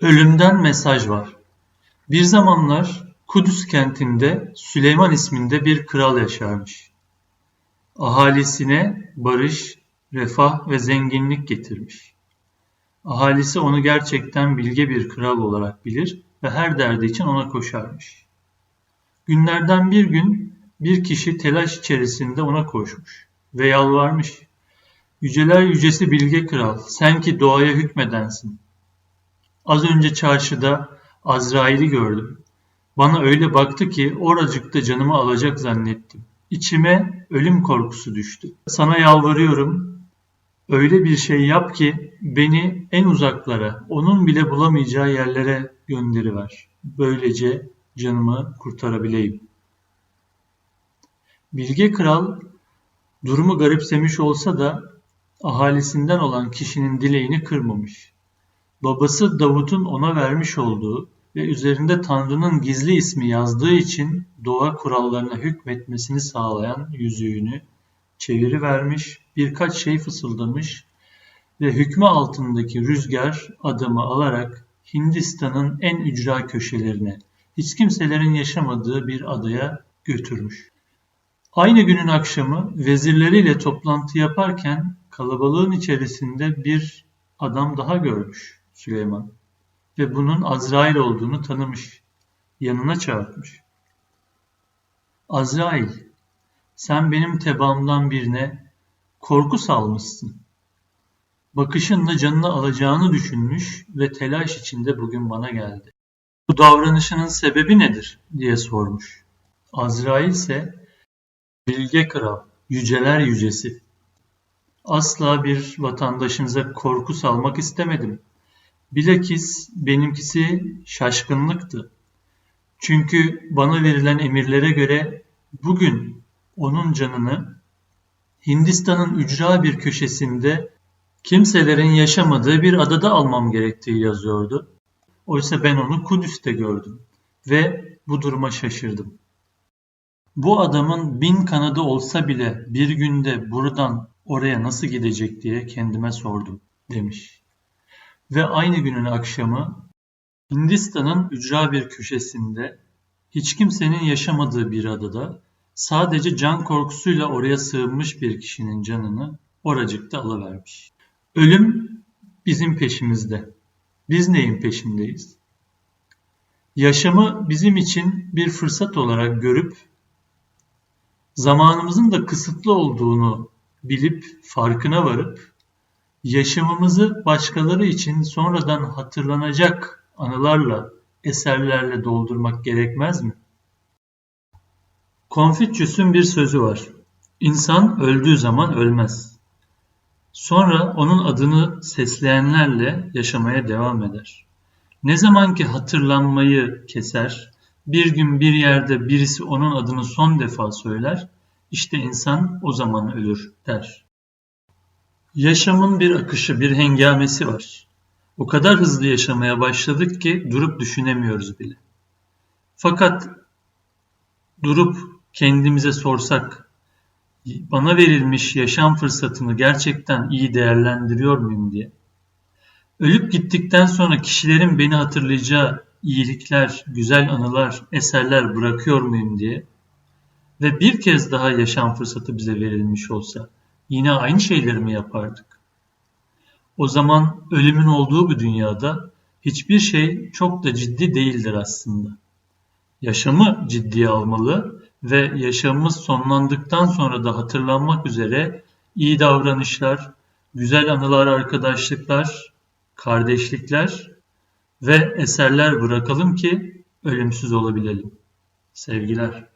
Ölümden mesaj var. Bir zamanlar Kudüs kentinde Süleyman isminde bir kral yaşarmış. Ahalisine barış, refah ve zenginlik getirmiş. Ahalisi onu gerçekten bilge bir kral olarak bilir ve her derdi için ona koşarmış. Günlerden bir gün bir kişi telaş içerisinde ona koşmuş ve yalvarmış. Yüceler yücesi bilge kral, sen ki doğaya hükmedensin. Az önce çarşıda Azrail'i gördüm. Bana öyle baktı ki oracıkta canımı alacak zannettim. İçime ölüm korkusu düştü. Sana yalvarıyorum, öyle bir şey yap ki beni en uzaklara, onun bile bulamayacağı yerlere gönderiver. Böylece canımı kurtarabileyim. Bilge kral durumu garipsemiş olsa da ahalisinden olan kişinin dileğini kırmamış. Babası Davut'un ona vermiş olduğu ve üzerinde Tanrı'nın gizli ismi yazdığı için doğa kurallarına hükmetmesini sağlayan yüzüğünü çevirivermiş, birkaç şey fısıldamış ve hükmü altındaki rüzgar adamı alarak Hindistan'ın en ücra köşelerine, hiç kimselerin yaşamadığı bir adaya götürmüş. Aynı günün akşamı vezirleriyle toplantı yaparken kalabalığın içerisinde bir adam daha görmüş Süleyman ve bunun Azrail olduğunu tanımış. Yanına çağırmış. Azrail, sen benim tebaamdan birine korku salmışsın. Bakışınla canını alacağını düşünmüş ve telaş içinde bugün bana geldi. Bu davranışının sebebi nedir diye sormuş. Azrail ise bilge kral, yüceler yücesi. Asla bir vatandaşınıza korku salmak istemedim. Bilakis benimkisi şaşkınlıktı. Çünkü bana verilen emirlere göre bugün onun canını Hindistan'ın ücra bir köşesinde kimselerin yaşamadığı bir adada almam gerektiği yazıyordu. Oysa ben onu Kudüs'te gördüm ve bu duruma şaşırdım. Bu adamın bin kanadı olsa bile bir günde buradan oraya nasıl gidecek diye kendime sordum demiş. Ve aynı günün akşamı Hindistan'ın ücra bir köşesinde hiç kimsenin yaşamadığı bir adada sadece can korkusuyla oraya sığınmış bir kişinin canını oracıkta alıvermiş. Ölüm bizim peşimizde. Biz neyin peşindeyiz? Yaşamı bizim için bir fırsat olarak görüp zamanımızın da kısıtlı olduğunu bilip farkına varıp yaşamımızı başkaları için sonradan hatırlanacak anılarla, eserlerle doldurmak gerekmez mi? Konfüçyüs'ün bir sözü var. İnsan öldüğü zaman ölmez. Sonra onun adını sesleyenlerle yaşamaya devam eder. Ne zaman ki hatırlanmayı keser, bir gün bir yerde birisi onun adını son defa söyler, işte insan o zaman ölür der. Yaşamın bir akışı, bir hengamesi var. O kadar hızlı yaşamaya başladık ki durup düşünemiyoruz bile. Fakat durup kendimize sorsak, bana verilmiş yaşam fırsatını gerçekten iyi değerlendiriyor muyum diye. Ölüp gittikten sonra kişilerin beni hatırlayacağı iyilikler, güzel anılar, eserler bırakıyor muyum diye ve bir kez daha yaşam fırsatı bize verilmiş olsa yine aynı şeyleri mi yapardık? O zaman ölümün olduğu bir dünyada hiçbir şey çok da ciddi değildir aslında. Yaşamı ciddiye almalı ve yaşamımız sonlandıktan sonra da hatırlanmak üzere iyi davranışlar, güzel anılar, arkadaşlıklar, kardeşlikler ve eserler bırakalım ki ölümsüz olabilelim. Sevgiler.